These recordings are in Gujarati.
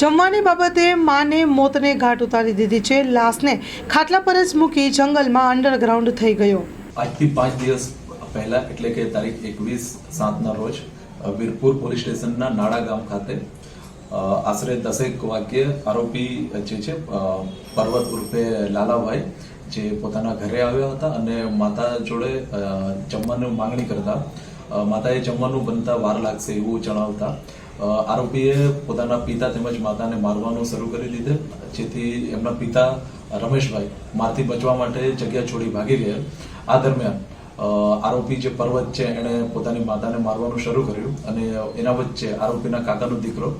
જમવાની બાબતે માને મોતને ઘાટ ઉતારી દીધી છે. લાશને ખાટલા પર જ મૂકી જંગલમાં અંડરગ્રાઉન્ડ થઈ ગયો. આજથી પાંચ દિવસ પહેલા, એટલે કે તારીખ એકવીસ સાતના રોજ વીરપુર પોલીસ સ્ટેશનના નાડા ગામ ખાતે આશરે દસેક વાગ્યે આરોપી જે છે પર્વત ઉર્ફે લાલાભાઈ, જે પોતાના ઘરે આવ્યા હતા અને માતા જોડે જમવાનું માંગણી કરતા માતાએ જમવાનું બનતા વાર લાગશે એવું જણાવતા. આરોપીએ પોતાના પિતા તેમજ માતાને મારવાનું શરૂ કરી દીધે. જેથી એમના પિતા રમેશભાઈ મારથી બચવા માટે જગ્યા છોડી ભાગી ગયા. આ દરમિયાન આરોપી જે પર્વત છે એણે પોતાની માતાને મારવાનું શરૂ કર્યું અને એના વચ્ચે આરોપીના કાકાનો દીકરો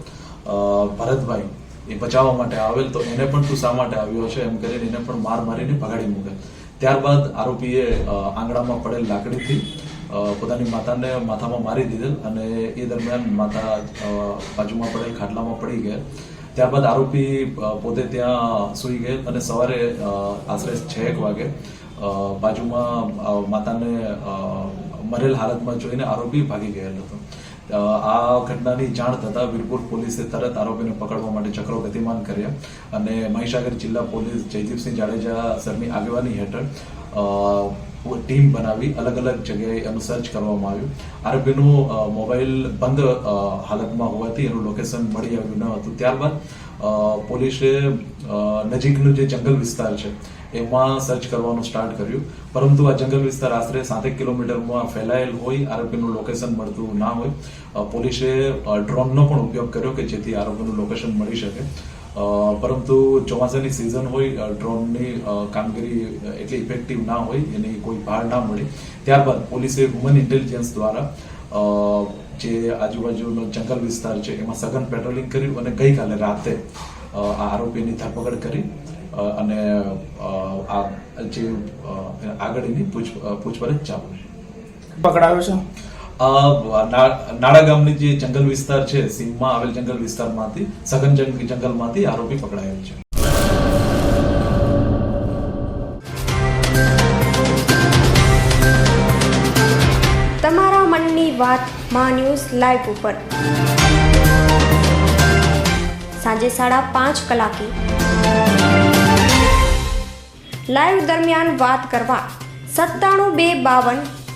ભરતભાઈ એ બચાવવા માટે આવેલ. તો એને પણ તું શા માટે આવ્યો છે? એમ કરીને એને પણ માર મારીને ભગાડી મૂકે. ત્યારબાદ આરોપીએ આંગણામાં પડેલ લાકડીથી પોતાની માતાને માથામાં મારી દીધેલ અને એ દરમિયાન માતા બાજુમાં પડેલ ખાટલામાં પડી ગયા ત્યારબાદ આરોપી પોતે ત્યાં સૂઈ ગયેલ અને સવારે આશરે છ એક વાગે બાજુમાં માતાને મરેલ હાલતમાં જોઈને આરોપી ભાગી ગયેલ હતો. આ ઘટનાની જાણ થતાં વીરપુર પોલીસે તરત આરોપીને પકડવા માટે ચક્રો ગતિમાન કર્યા અને મહીસાગર જિલ્લા પોલીસ જયદીપસિંહ જાડેજા સરની આગેવાની હેઠળ ટીમ બનાવી અલગ અલગ જગ્યાએ એનું સર્ચ કરવામાં આવ્યું. આરોપીનું મોબાઈલ બંધ હાલતમાં હોવાથી એનું લોકેશન મળી આવ્યું ન હતું. ત્યારબાદ પોલીસે નજીકનું જે જંગલ વિસ્તાર છે, એમાં સર્ચ કરવાનું સ્ટાર્ટ કર્યું. પરંતુ આ જંગલ વિસ્તાર આશરે સાતેક કિલોમીટરમાં ફેલાયેલ હોય આરોપીનું લોકેશન મળતું ના હોય. પોલીસે ડ્રોનનો પણ ઉપયોગ કર્યો કે જેથી આરોપીનું લોકેશન મળી શકે. પરંતુ ચોમાસાની સિઝન હોય ડ્રોનની કામગીરી એટલી ઇફેક્ટિવ ના હોય, એની કોઈ ભાર ના મળે. ત્યારબાદ પોલીસે હ્યુમન ઇન્ટેલિજન્સ દ્વારા જે આજુબાજુનો જંગલ વિસ્તાર છે, એમાં સઘન પેટ્રોલિંગ કર્યું અને ગઈકાલે રાતે આ આરોપીની ધરપકડ કરી અને આ જે આગળ પૂછ પૂછપરછ ચાલુ છે. પકડાયો છે? નાડા ગામની જે જંગલ વિસ્તાર છે સીમમાં આવેલ જંગલ વિસ્તારમાંથી, સઘન જંગ, જંગલમાંથી આરોપી પકડાયેલ છે. તમારા મનની વાત મા ન્યૂઝ લાઈવ ઉપર. સાંજે સાડા પાંચ કલાકે. લાઈવ દરમિયાન વાત કરવા સત્તાણું બે બાવન